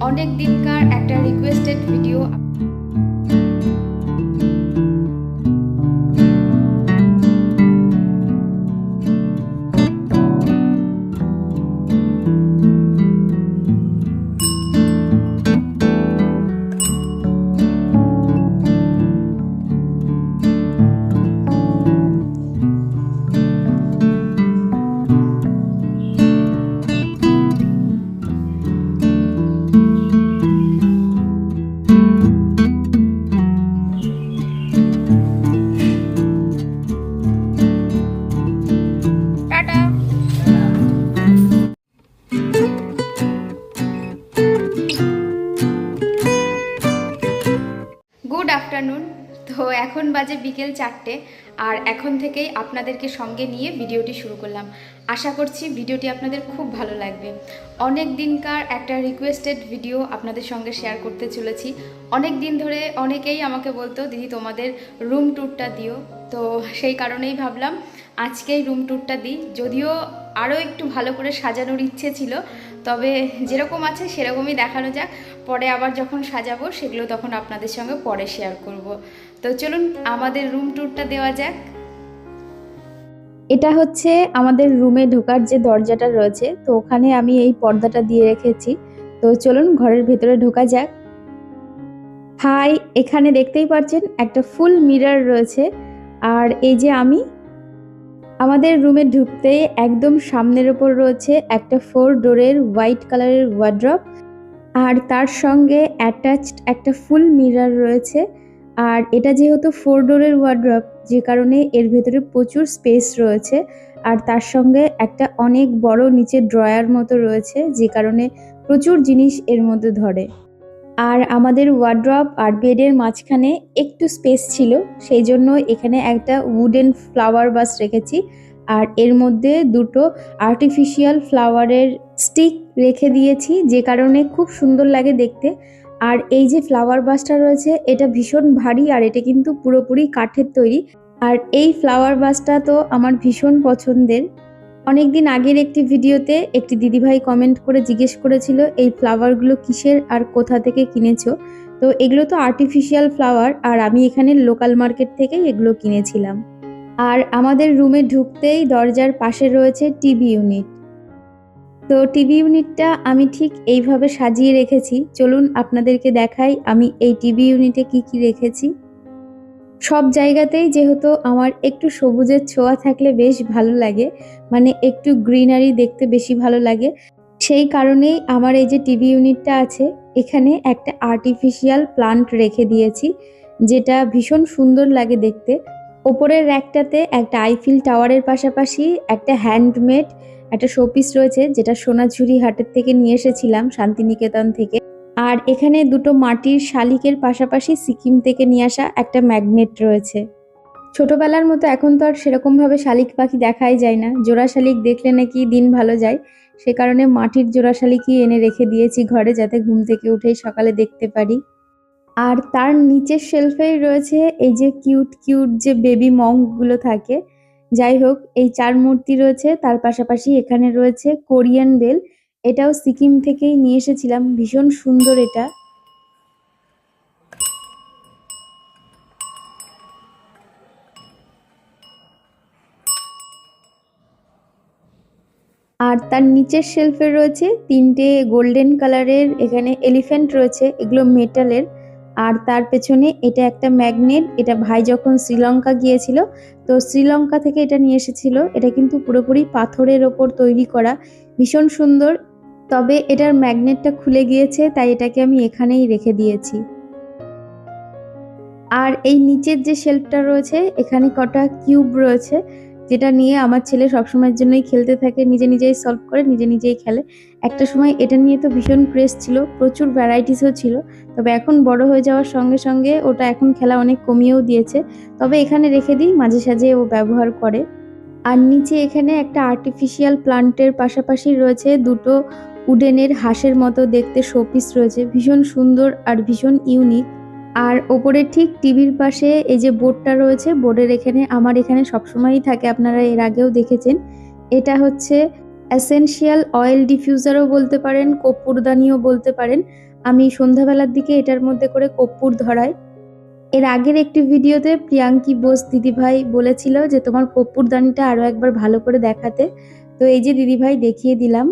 অনেক দিনকার একটা রিকোয়েস্টেড ভিডিও বাজে বিকেল চারটে আর এখন থেকেই আপনাদেরকে সঙ্গে নিয়ে ভিডিওটি শুরু করলাম। আশা করছি ভিডিওটি আপনাদের খুব ভালো লাগবে। অনেক দিনকার একটা রিকোয়েস্টেড ভিডিও আপনাদের সঙ্গে শেয়ার করতে চলেছি। অনেক দিন ধরে অনেকেই আমাকে বলতো, দিদি, তোমাদের রুম ট্যুরটা দিও। তো সেই কারণেই ভাবলাম, আজকেই রুম ট্যুরটা দিই। যদিও আরও একটু ভালো করে সাজানোর ইচ্ছে ছিল, তবে যেরকম আছে সেরকমই দেখানো যাক। পরে আবার যখন সাজাবো, সেগুলো তখন আপনাদের সঙ্গে পরে শেয়ার করব। তো চলুন আমাদের রুম ট্যুরটা দেওয়া যাক। এটা হচ্ছে আমাদের রুমে ঢোকার যে দরজাটা রয়েছে, তো ওখানে আমি এই পর্দাটা দিয়ে রেখেছি। তো চলুন ঘরের ভেতরে ঢোকা যাক। হাই, এখানে দেখতেই পাচ্ছেন একটা ফুল মিরার রয়েছে। আর এই যে আমি, আমাদের রুমে ঢুকতে একদম সামনের ওপর রয়েছে একটা ফোর ডোরের হোয়াইট কালারের ওয়ার্ড্রপ আর তার সঙ্গে অ্যাটাচড একটা ফুল মিরর রয়েছে। আর এটা যেহেতু ফোর ডোরের ওয়ার্ড্রপ যে কারণে এর ভেতরে প্রচুর স্পেস রয়েছে। আর তার সঙ্গে একটা অনেক বড় নিচে ড্রয়ার মতো রয়েছে, যে কারণে প্রচুর জিনিস এর মধ্যে ধরে। আর আমাদের ওয়ার্ড্রপ আর বেডের মাঝখানে একটু স্পেস ছিল, সেই জন্য এখানে একটা উডেন ফ্লাওয়ার বাস রেখেছি। আর এর মধ্যে দুটো আর্টিফিশিয়াল ফ্লাওয়ারের স্টিক রেখে দিয়েছি, যে কারণে খুব সুন্দর লাগে দেখতে। আর এই যে ফ্লাওয়ার বাসটা রয়েছে, এটা ভীষণ ভারী আর এটা কিন্তু পুরোপুরি কাঠের তৈরি। আর এই ফ্লাওয়ার বাসটা তো আমার ভীষণ পছন্দের। অনেকদিন আগের একটি ভিডিওতে একটি দিদিভাই কমেন্ট করে জিজ্ঞেস করেছিল, এই ফ্লাওয়ারগুলো কিসের আর কোথা থেকে কিনেছো? তো এগুলো তো আর্টিফিশিয়াল ফ্লাওয়ার আর আমি এখানে লোকাল মার্কেট থেকেই এগুলো কিনেছিলাম। আর আমাদের রুমে ঢুকতেই দরজার পাশে রয়েছে টিভি ইউনিট তো টিভি ইউনিটটা আমি ঠিক এইভাবে সাজিয়ে রেখেছি। চলুন আপনাদেরকে দেখাই আমি এই টিভি ইউনিটে কি কি রেখেছি। সব জায়গাতেই যেহেতু আমার একটু সবুজের ছোঁয়া থাকলে বেশ ভালো লাগে মানে একটু গ্রিনারি দেখতে বেশি ভালো লাগে। সেই কারণেই আমার এই যে টিভি ইউনিটটা আছে, এখানে একটা আর্টিফিশিয়াল প্লান্ট রেখে দিয়েছি, যেটা ভীষণ সুন্দর লাগে দেখতে। ওপরের র্যাকটাতে একটা আইফিল টাওয়ারের পাশাপাশি একটা হ্যান্ডমেড একটা শোপিস রয়েছে, যেটা সোনাঝুরি হাটের থেকে নিয়ে এসেছিলাম, শান্তিনিকেতন থেকে। আর এখানে দুটো মাটির শালিকের পাশাপাশি সিকিম থেকে নিয়ে আসা একটা ম্যাগনেট রয়েছে। ছোটবেলার মতো এখন তো আর সেরকমভাবে শালিক পাখি দেখাই যায় না। জোড়া শালিক দেখলে নাকি দিন ভালো যায়। সে কারণে মাটির জোড়া শালিকই এনে রেখে দিয়েছি ঘরে, যাতে ঘুম থেকে উঠেই সকালে দেখতে পারি। আর তার নিচের শেলফেই রয়েছে, এই যে কিউট কিউট যে বেবি মঙ্কগুলো থাকে যাই হোক এই চার মূর্তি রয়েছে, তার পাশাপাশি এখানে রয়েছে কোরিয়ান বেল। এটাও সিকিম থেকেই নিয়ে এসেছিলাম, ভীষণ সুন্দর এটা। আর তার নিচের শেলফে রয়েছে তিনটে গোল্ডেন কালারের এখানে এলিফ্যান্ট রয়েছে, এগুলো মেটালের আর তার পেছনে এটা একটা ম্যাগনেট, এটা ভাই যখন শ্রীলঙ্কা গিয়েছিল, তো শ্রীলঙ্কা থেকে এটা নিয়ে এসেছিল। এটা কিন্তু পুরোপুরি পাথরের ওপর তৈরি করা, ভীষণ সুন্দর। তবে এটার ম্যাগনেটটা খুলে গিয়েছে, তাই এটাকে আমি এখানেই রেখে দিয়েছি। আর এই নিচের যে শেলফটা রয়েছে, এখানে কটা কিউব রয়েছে যেটা নিয়ে আমার ছেলে সবসময়ের জন্যই খেলতে থাকে, নিজে নিজেই সলভ করে, নিজে নিজেই খেলে। একটা সময় এটা নিয়ে তো ভীষণ ক্রেজ ছিল, প্রচুর ভ্যারাইটিসও ছিল। তবে এখন বড় হয়ে যাওয়ার সঙ্গে সঙ্গে ওটা এখন খেলা অনেক কমিয়েও দিয়েছে। তবে এখানে রেখে দিই, মাঝে সাঝে ও ব্যবহার করে। আর নিচে এখানে একটা আর্টিফিশিয়াল প্লান্টের পাশাপাশি রয়েছে দুটো উডেনের হাঁসের মতো দেখতে শোপিস রয়েছে। ভীষণ সুন্দর আর ভীষণ ইউনিক আর ওপরে ঠিক টিভির পাশে এই যে বোর্ডটা রয়েছে, বোর্ডের এখানে, আমার এখানে সবসময়ই থাকে, আপনারা এর আগেও দেখেছেন। এটা হচ্ছে অ্যাসেনশিয়াল অয়েল ডিফিউজারও বলতে পারেন কর্পূরদানিও বলতে পারেন। আমি সন্ধ্যাবেলার দিকে এটার মধ্যে করে কর্পূর ধরাই। এর আগের একটি ভিডিওতে প্রিয়াঙ্কি বোস দিদিভাই বলেছিল যে, তোমার কর্পূরদানিটা আরও একবার ভালো করে দেখাতে। তো এই যে দিদিভাই দেখিয়ে দিলাম।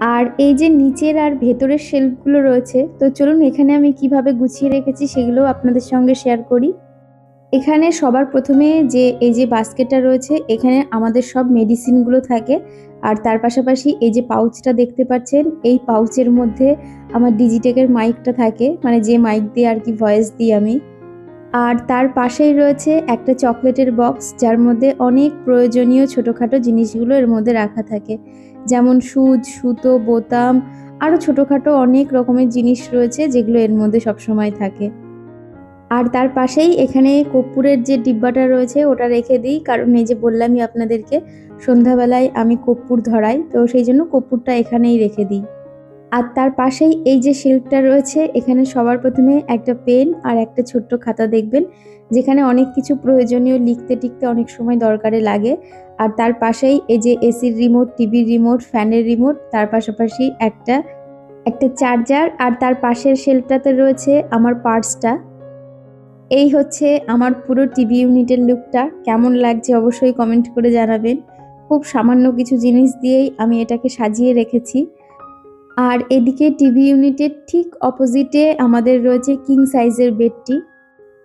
আর এই যে নিচের আর ভেতরের শেলফগুলো রয়েছে, তো চলুন এখানে আমি কীভাবে গুছিয়ে রেখেছি সেগুলো আপনাদের সঙ্গে শেয়ার করি। এখানে সবার প্রথমে যে, এই যে বাস্কেটটা রয়েছে, এখানে আমাদের সব মেডিসিনগুলো থাকে। আর তার পাশাপাশি এই যে পাউচটা দেখতে পাচ্ছেন, এই পাউচের মধ্যে আমার ডিজিটেকের মাইকটা থাকে মানে যে মাইক দিয়ে আর কি ভয়েস দিই আমি। আর তার পাশেই রয়েছে একটা চকলেটের বক্স যার মধ্যে অনেক প্রয়োজনীয় ছোটোখাটো জিনিসগুলো এর মধ্যে রাখা থাকে। যেমন সুচ, সুতো, বোতাম আরও ছোটোখাটো অনেক রকমের জিনিস রয়েছে যেগুলো এর মধ্যে সবসময় থাকে। আর তার পাশেই এখানে কর্পূরের যে ডিব্বাটা রয়েছে ওটা রেখে দিই, কারণ এই যে বললামই আপনাদেরকে, সন্ধ্যাবেলায় আমি কর্পূর ধরাই, তো সেই জন্য কর্পূরটা এখানেই রেখে দিই। আর তার পাশেই এই যে শেলফটা রয়েছে, এখানে সবার প্রথমে একটা পেন আর একটা ছোট্ট খাতা দেখবেন, যেখানে অনেক কিছু প্রয়োজনীয় লিখতে টিখতে অনেক সময় দরকারে লাগে। আর তার পাশেই এই যে এসির রিমোট টিভির রিমোট, ফ্যানের রিমোট, তার পাশাপাশি একটা একটা চার্জার আর তার পাশের শেলফটাতে রয়েছে আমার পার্সটা এই হচ্ছে আমার পুরো টিভি ইউনিটের লুকটা, কেমন লাগছে অবশ্যই কমেন্ট করে জানাবেন। খুব সামান্য কিছু জিনিস দিয়েই আমি এটাকে সাজিয়ে রেখেছি। আর এদিকে টিভি ইউনিটের ঠিক অপোজিটে আমাদের রয়েছে কিং সাইজের বেডটি।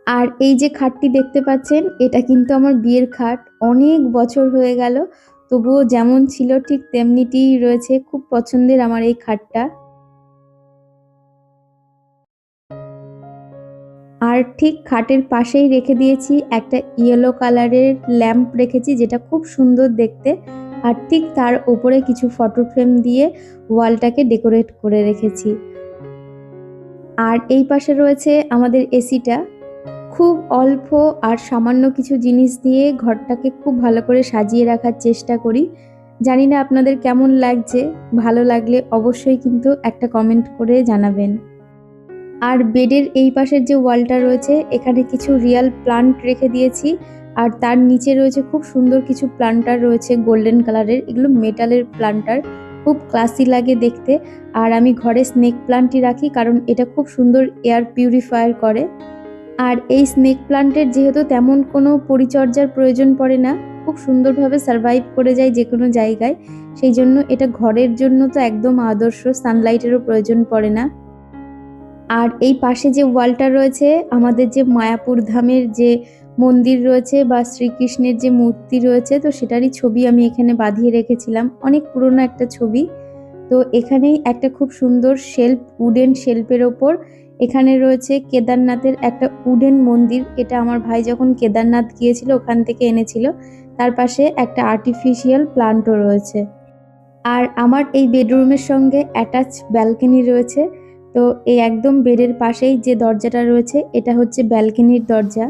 আর এই যে খাটটি দেখতে পাচ্ছেন, এটা কিন্তু আমার বিয়ের খাট। অনেক বছর হয়ে গেল, তবুও যেমন ছিল ঠিক তেমনিটি রয়েছে। খুব পছন্দের আমার এই খাটটা। আর ঠিক খাটের পাশেই রেখে দিয়েছি একটা ইয়েলো কালারের ল্যাম্প রেখেছি, যেটা খুব সুন্দর দেখতে। আর ঠিক তার ওপরে কিছু ফটো ফ্রেম দিয়ে ওয়ালটাকে ডেকোরেট করে রেখেছি। আর এই পাশে রয়েছে আমাদের এসিটা খুব অল্প আর সামান্য কিছু জিনিস দিয়ে ঘরটাকে খুব ভালো করে সাজিয়ে রাখার চেষ্টা করি। জানি না আপনাদের কেমন লাগছে, ভালো লাগলে অবশ্যই কিন্তু একটা কমেন্ট করে জানাবেন। আর বেডের এই পাশের যে ওয়ালটা রয়েছে, এখানে কিছু রিয়াল প্লান্ট রেখে দিয়েছি। আর তার নিচে রয়েছে খুব সুন্দর কিছু প্লান্টার রয়েছে, গোল্ডেন কালারের। এগুলো মেটালের প্লান্টার, খুব ক্লাসি লাগে দেখতে। আর আমি ঘরে স্নেক প্লান্টই রাখি কারণ এটা খুব সুন্দর এয়ার পিউরিফায়ার করে। আর এই স্নেক প্লান্টের যেহেতু তেমন কোনো পরিচর্যার প্রয়োজন পড়ে না, খুব সুন্দরভাবে সারভাইভ করে যায় যে কোনো জায়গায়। সেই জন্য এটা ঘরের জন্য তো একদম আদর্শ সানলাইটেরও প্রয়োজন পড়ে না। আর এই পাশে যে ওয়ালটা রয়েছে, আমাদের যে মায়াপুর ধামের যে মন্দির রয়েছে বা শ্রীকৃষ্ণের যে মূর্তি রয়েছে, তো সেটারই ছবি আমি এখানে বাঁধিয়ে রেখেছিলাম। অনেক পুরনো একটা ছবি। তো এখানেই একটা খুব সুন্দর শেল্ফ, উডেন শেল্ফের ওপর এখানে রয়েছে কেদারনাথের একটা উডেন মন্দির। এটা আমার ভাই যখন কেদারনাথ গিয়েছিল, ওখান থেকে এনেছিল। তার পাশে একটা আর্টিফিশিয়াল প্লান্টও রয়েছে। আর আমার এই বেডরুমের সঙ্গে অ্যাটাচ ব্যালকনি রয়েছে। তো এই একদম বেডের পাশেই যে দরজাটা রয়েছে, এটা হচ্ছে ব্যালকনির দরজা।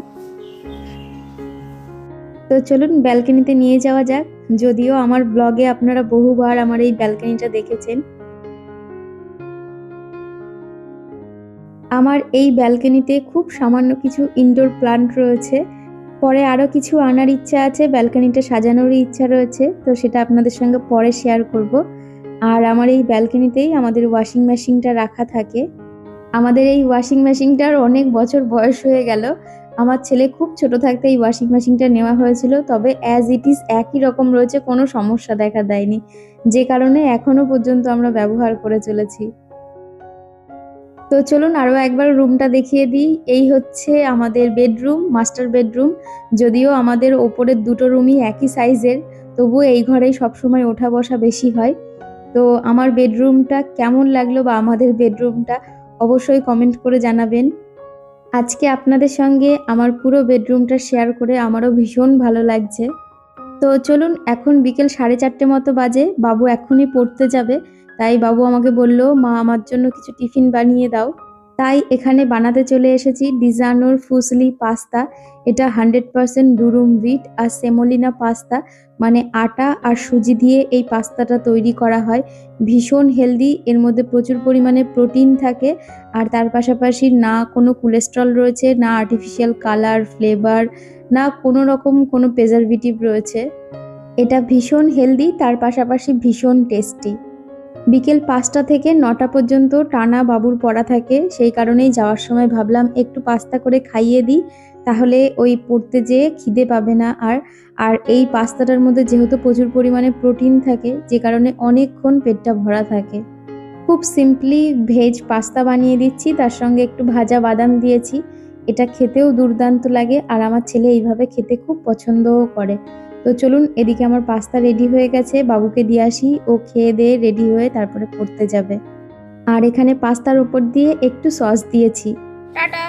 তো চলুন ব্যালকনিতে নিয়ে যাওয়া যাক। যদিও আমার ব্লগে আপনারা বহুবার আমার এই ব্যালকনিটা দেখেছেন। আমার এই ব্যালকনিতে খুব সামান্য কিছু ইনডোর প্লান্ট রয়েছে। পরে আরও কিছু আনার ইচ্ছা আছে, ব্যালকনিটা সাজানোর ইচ্ছা রয়েছে, তো সেটা আপনাদের সঙ্গে পরে শেয়ার করব। আর আমার এই ব্যালকনিতেই আমাদের ওয়াশিং মেশিনটা রাখা থাকে। আমাদের এই ওয়াশিং মেশিনটার অনেক বছর বয়স হয়ে গেল আমার ছেলে খুব ছোট থাকতে এই ওয়াশিং মেশিনটা নেওয়া হয়েছিল, তবে অ্যাজ ইট ইজ একই রকম রয়েছে, কোনো সমস্যা দেখা দেয়নি। যে কারণে এখনও পর্যন্ত আমরা ব্যবহার করে চলেছি। তো চলুন আরও একবার রুমটা দেখিয়ে দিই। এই হচ্ছে আমাদের বেডরুম মাস্টার বেডরুম যদিও আমাদের ওপরের দুটো রুমই একই সাইজের তবুও এই ঘরেই সবসময় ওঠা বসা বেশি হয়। তো আমার বেডরুমটা কেমন লাগল বা আমাদের বেডরুমটা অবশ্যই কমেন্ট করে জানাবেন। আজকে আপনাদের সঙ্গে আমার পুরো বেডরুমটা শেয়ার করে আমারও ভীষণ ভালো লাগছে। তো চলুন, এখন বিকেল সাড়ে চারটে মতো বাজে, বাবু এখনই পড়তে যাবে, তাই বাবু আমাকে বলল, মা, আমার জন্য কিছু টিফিন বানিয়ে দাও। তাই এখানে বানাতে চলে এসেছি ডিজানোর ফুসলি পাস্তা। এটা হান্ড্রেড পারসেন্ট ডুরুম বিট আর সেমোলিনা পাস্তা মানে আটা আর সুজি দিয়ে এই পাস্তাটা তৈরি করা হয়। ভীষণ হেলদি এর মধ্যে প্রচুর পরিমাণে প্রোটিন থাকে আর তার পাশাপাশি না কোনো কোলেস্ট্রল রয়েছে, না আর্টিফিশিয়াল কালার ফ্লেভার না কোনো রকম কোনো প্রেজারভেটিভ রয়েছে। এটা ভীষণ হেলদি তার পাশাপাশি ভীষণ টেস্টি বিকেল পাঁচটা থেকে নটা পর্যন্ত টানা বাবুর পড়া থাকে, সেই কারণেই যাওয়ার সময় ভাবলাম একটু পাস্তা করে খাইয়ে দিই, তাহলে ওই পড়তে যেয়ে খিদে পাবে না আর আর এই পাস্তাটার মধ্যে যেহেতু প্রচুর পরিমাণে প্রোটিন থাকে, যে কারণে অনেকক্ষণ পেটটা ভরা থাকে। খুব সিম্পলি ভেজ পাস্তা বানিয়ে দিচ্ছি, তার সঙ্গে একটু ভাজা বাদাম দিয়েছি, এটা খেতেও দুর্দান্ত লাগে আর আমার ছেলে এইভাবে খেতে খুব পছন্দও করে। তো চলুন এদিকে আমার পাস্তা রেডি হয়ে গেছে বাবুকে দিয়ে আসি ও খেয়ে দিয়ে রেডি হয়ে তারপরে পড়তে যাবে। আর এখানে পাস্তার উপর দিয়ে একটু সস দিয়েছি। টাটা।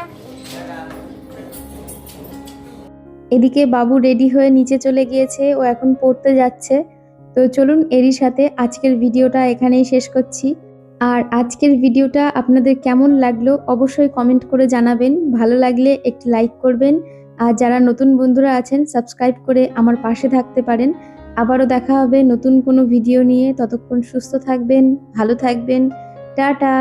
এদিকে বাবু রেডি হয়ে নিচে চলে গিয়েছে ও এখন পড়তে যাচ্ছে। তো চলুন এরই সাথে আজকের ভিডিওটা এখানেই শেষ করছি। আর আজকের ভিডিওটা আপনাদের কেমন লাগল অবশ্যই কমেন্ট করে জানাবেন। ভালো লাগলে একটি লাইক করবেন। আর যারা নতুন বন্ধুরা আছেন সাবস্ক্রাইব করে আমার পাশে থাকতে পারেন। আবারও দেখা হবে নতুন কোনো ভিডিও নিয়ে। ততক্ষণ সুস্থ থাকবেন, ভালো থাকবেন। টাটা!